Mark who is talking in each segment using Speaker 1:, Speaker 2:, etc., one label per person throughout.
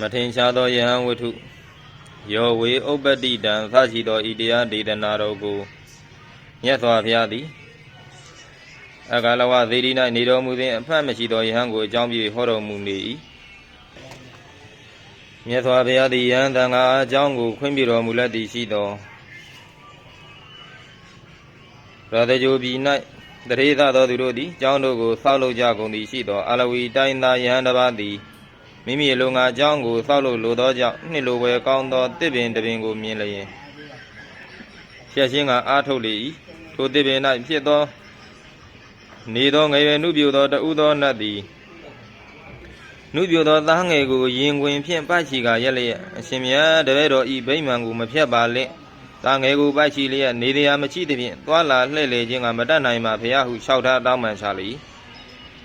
Speaker 1: မထင်ရှားသောယဟန်ဝတ္ထုယောဝေဥပ္ပတ္တိတံသရှိသောဤတရားဒေသနာတော်ကိုမြတ်စွာဘုရားသည်အကာလဝသေဒီ၌နေတော်မူသည်အဖတ်မရှိသောယဟန်ကိုအကြောင်းပြုဟောတော်မူနေ၏မြတ်စွာဘုရားသည်ယဟန်တန်ခါအကြောင်းကိုခွင့်ပြုတော်မူလက်သည်ရှိသောရတကြိုပြည်၌တရေသသောသူတို့သည်ကျောင်းတို့ကိုဆောက်လုပ်ကြကုန်သည်ရှိသောအလဝီတိုင်းသားယဟန်တစ်ပါးသည် မိမိအလိုငါအကြောင်းကိုစောက်လို့လိုသောကြောင့်နှစ်လိုပဲကောင်းသောတစ်ပင်တစ်ပင်ကိုမြင်လျင်ရှက်ရှင်းကအားထုတ်လေ၏ထိုတစ်ပင်၌ဖြစ်သောနေသောငယ်ရွယ်နှုပြိုသောတဦးသောနတ်သည်နှုပြိုသောသားငယ်ကိုရင်ခွင်ဖြင့်ပတ်ချီကရက်လျက်အရှင်မြတ်တပည့်တော်ဤဗိမာန်ကိုမဖြတ်ပါလင့်သားငယ်ကိုပတ်ချီလျက်နေတရားမရှိသဖြင့်သွာလာလှည့်လေခြင်းကမတတ်နိုင်မှဘုရားဟုလျှောက်ထားတောင်းပန်ချလေ၏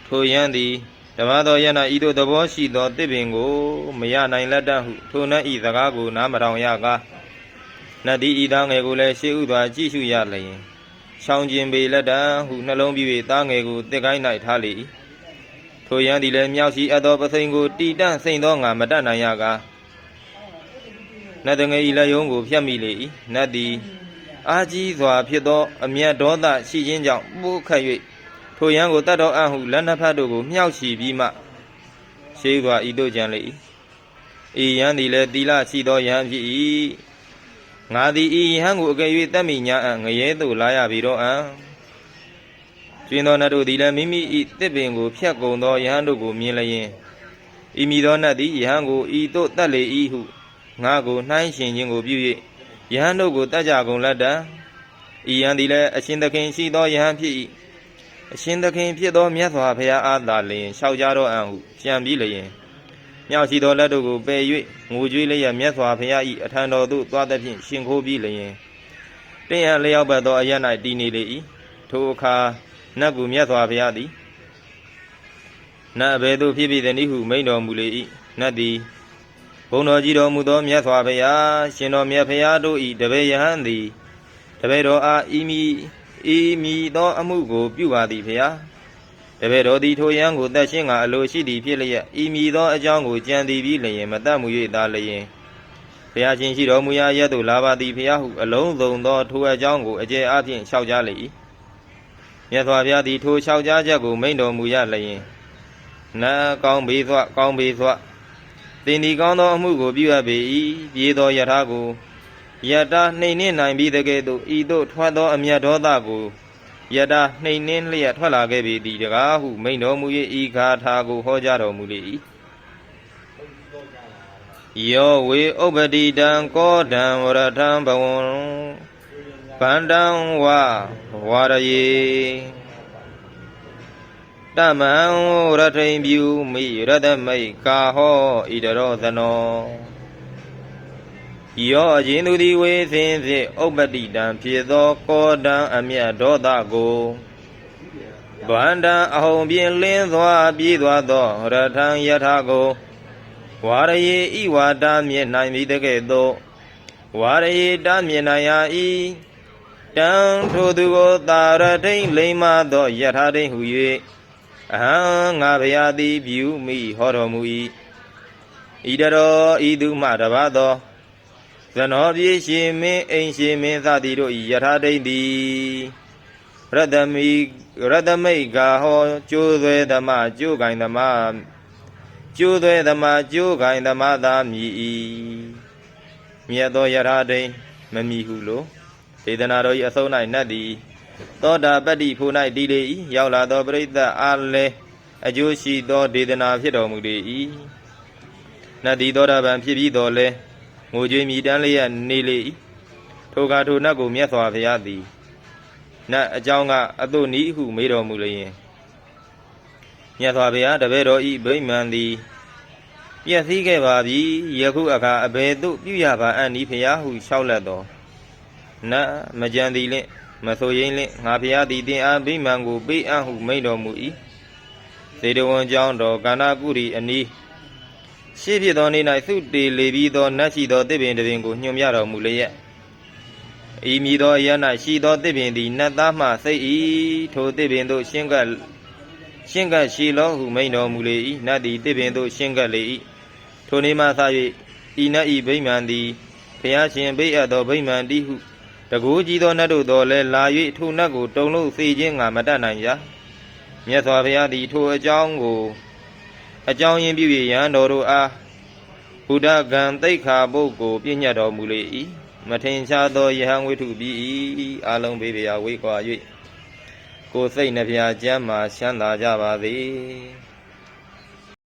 Speaker 1: ထိုယန်းသည် ဓမ္မတော်ယနာဤသို့သဘောရှိသောတစ်ပင်ကိုမရနိုင်လက်တတ်ဟုထိုနတ်ဤစကားကိုနားမထောင်ရကားနတ်သည်ဤသားငယ်ကိုလည်းရှေးဥစွာကြည့်ရှုရလျင်ရှောင်းကျင်ပေလက်တံဟုနှလုံးပြည့်၍သားငယ်ကိုတစ်ကိုင်း၌ထားလေ၏ထိုယန်းသည်လည်းမြောက်ရှိအပ်သောပစိန်ကိုတီတန့်စိန်သောငါမတတ်နိုင်ရကားနတ်တငယ်ဤလက်ယုံကိုဖျက်မိလေ၏နတ်သည်အာကြီးစွာဖြစ်သော အမျက်ဒေါသရှိခြင်းကြောင့်ပိုးခတ်၍ ထိုရန်ကိုတတ်တော်အံ့ဟုလက်နှစ်ဖက်တို့ကိုမြှောက်ချီပြီးမှရှိစွာဤတို့ကြံလေ၏ဤရန်သည်လည်းတီလရှိသောရန်ဖြစ်၏ငါသည်ဤရန်ကိုအကယ်၍တတ်မိညာအံ့ငရဲသို့လာရပြီတော့အံ့ကျွင်းသောနတ်တို့သည်လည်းမိမိဤတစ်ပင်ကိုဖျက်ကုန်သောရဟန်းတို့ကိုမြင်လျင်ဤမိသောနတ်သည်ရဟန်းကိုဤသို့တတ်လေ၏ဟုငါကိုနှိုင်းရှင်ခြင်းကိုပြု၍ရဟန်းတို့ကိုတတ်ကြကုန်လက်တံဤရန်သည်လည်းအရှင်သခင်ရှိသောရဟန်းဖြစ်၏ အရှင်သခင်ဖြစ်သောမြတ်စွာဘုရားအားသာလျင်လျှောက်ကြတော့အံ့ဟုကြံပြီးလျင်မြောက်ရှိသောလက်တို့ကိုပယ်၍ငိုကြွေးလျက်မြတ်စွာဘုရား၏အထံတော်သို့သွားသဖြင့်ရှင်ခိုးပြီးလျင်တင်းရန်လျောက်ပတ်သောအရ၌တည်နေလေ၏ထိုအခါနတ်ကူမြတ်စွာဘုရားသည်နတ်အဘယ်သို့ဖြစ်ပြီးသည်နည်းဟုမိန်တော်မူလေ၏နတ်သည်ဘုံတော်ကြီးတော်မူသောမြတ်စွာဘုရားရှင်တော်မြတ်ဘုရားတို့၏တပည့်ယဟန်သည်တပည့်တော်အားဤမီ ဤမီသောအမှုကို ပြုပါသည်ဘုရားတပည့်တော်သည်ထိုယံကိုတက်ရှင်းကအလိုရှိသည်ဖြစ်လျက်ဤမီသောအကြောင်းကိုကြံသည်ပြီးလျင်မတတ်မူ၍သာလျင်ဘုရားရှင်ရှိတော်မူရာရက်သို့လာပါသည်ဘုရားဟုအလုံးစုံသောထိုအကြောင်းကိုအကျယ်အပြည့်လျှောက်ကြလေ၏မြတ်စွာဘုရားသည်ထိုလျှောက်ကြားချက်ကိုမိန့်တော်မူရလျင်နာကောင်းပေသောကောင်းပေသောတင်ဒီကောင်းသောအမှုကိုပြုအပ်ပေ၏ပြေသောယထာကို ယတာနှိမ်နှင်းနိုင်ပြီးတကယ်သို့ဤသို့ထွက်သောအမျက်ဒေါသကိုယတာနှိမ်နှင်းလျက်ထွက်လာခဲ့ပြီဒီတကားဟုမိန်တော်မူ၍ဤဂါထာကိုဟောကြားတော်မူလေ၏ယောဝေဥပ္ပတိတံကောဒံဝရထံဘဝံဗန္တံဝဝရယေတမံရထိန်ပြုမိရတမိတ်ကာဟောဣတရောသနော ယောအခြင်းသူသည်ဝေစင်ဖြင့်ဥပ္ပတိတံဖြစ်သောကောတံအမျက်ဒေါသကိုဗန္တံအဟုံပြင်းလင်းစွာပြေးသွားသောရထံယထာကိုဝါရယေဤဝါဒမြင်နိုင်ပြီတကဲ့သို့ဝါရယေတမြင်နိုင်ရ၏တံထိုသူကိုသာရထိန်လိမ္မာသောယထာထိန်ဟု၍အဟံငါဗျာသည်ပြုမိဟောတော်မူ၏ဤတတော်ဤသူမှတပါသော ဇနောပြေရှင်မင်းအိမ်ရှင်မင်းသသည်တို့ဤယထာဒိဋ္ဌိရတမိရတမိတ်ကာဟောကျိုးသွဲဓမ္မကျိုးကင်ဓမ္မကျိုးသွဲဓမ္မကျိုးကင်ဓမ္မသာမြည်ဤမြတ်သောယထာဒိဋ္ဌမမီဟုလိုဒေသနာတော်ဤအဆုံး၌နတ်သည်သောတာပတ္တိဖို့၌တည်လေ၏ရောက်လာသောပရိသတ်အားလည်းအကျိုးရှိသောဒေသနာဖြစ်တော်မူလေ၏နတ်သည်သောတာပန်ဖြစ်ပြီးတော်လဲ ငိုကြွေးမြည်တမ်းလျက်နေလေ၏ထိုကထိုနတ်ကိုမြတ်စွာဘုရားသည်နတ်အကြောင်းကအတုနီးဟုမေးတော်မူလျင်မြတ်စွာဘုရားတပည့်တော်ဤဗိမာန်သည်ပြည့်စည်ခဲ့ပါပြီယခုအခါအဘယ်သို့ပြုရပါအံ့ဤဘုရားဟုလျှောက်လက်တော်နတ်မကြံသည်လင့်မဆိုရင်လင့်ငါဘုရားသည်တင်အားဗိမာန်ကိုပေးအံ့ဟုမိန့်တော်မူ၏သေတဝန်ကျောင်းတော်ကာနာကုရီအနီး ရှေ့ဖြစ်သောနေ့၌သုတေလေပြီးသောနတ်ရှိသောတစ်ပင်တစ်ပင်ကိုညွှန်ပြတော်မူလျက်ဤမည်သောအရ၌ရှိသောတစ်ပင်သည်နတ်သားမှစိတ်၏ထိုတစ်ပင်သို့ရှင်းကပ်ရှင်းကပ်ရှိလောဟုမိန်တော်မူလေ၏နတ်သည်တစ်ပင်သို့ရှင်းကပ်လေ၏ထိုနေ့မှစ၍ဤနတ်ဤဗိမာန်သည်ဖျားရှင်ဘိတ်အပ်သောဗိမာန်တိဟုတကူကြီးသောနတ်တို့တော်လဲလာ၍ထိုနတ်ကိုတုံလို့စေခြင်းငါမတတ်နိုင်ကြမြတ်စွာဘုရားသည်ထိုအကြောင်းကို အကြောင်းရင်းပြု၍ယဟန်တော်တို့အားဘုဒ္ဓဂံတိတ်ခါပုတ်ကိုပြည့်ညတ်တော်မူလေ၏မထင်ရှားသောယဟန်ဝိထုပြီး၏အာလုံးဘေးပြာဝေးကွာ၍ကိုယ်စိတ်နှဖျားကျမ်းမာချမ်းသာကြပါစေ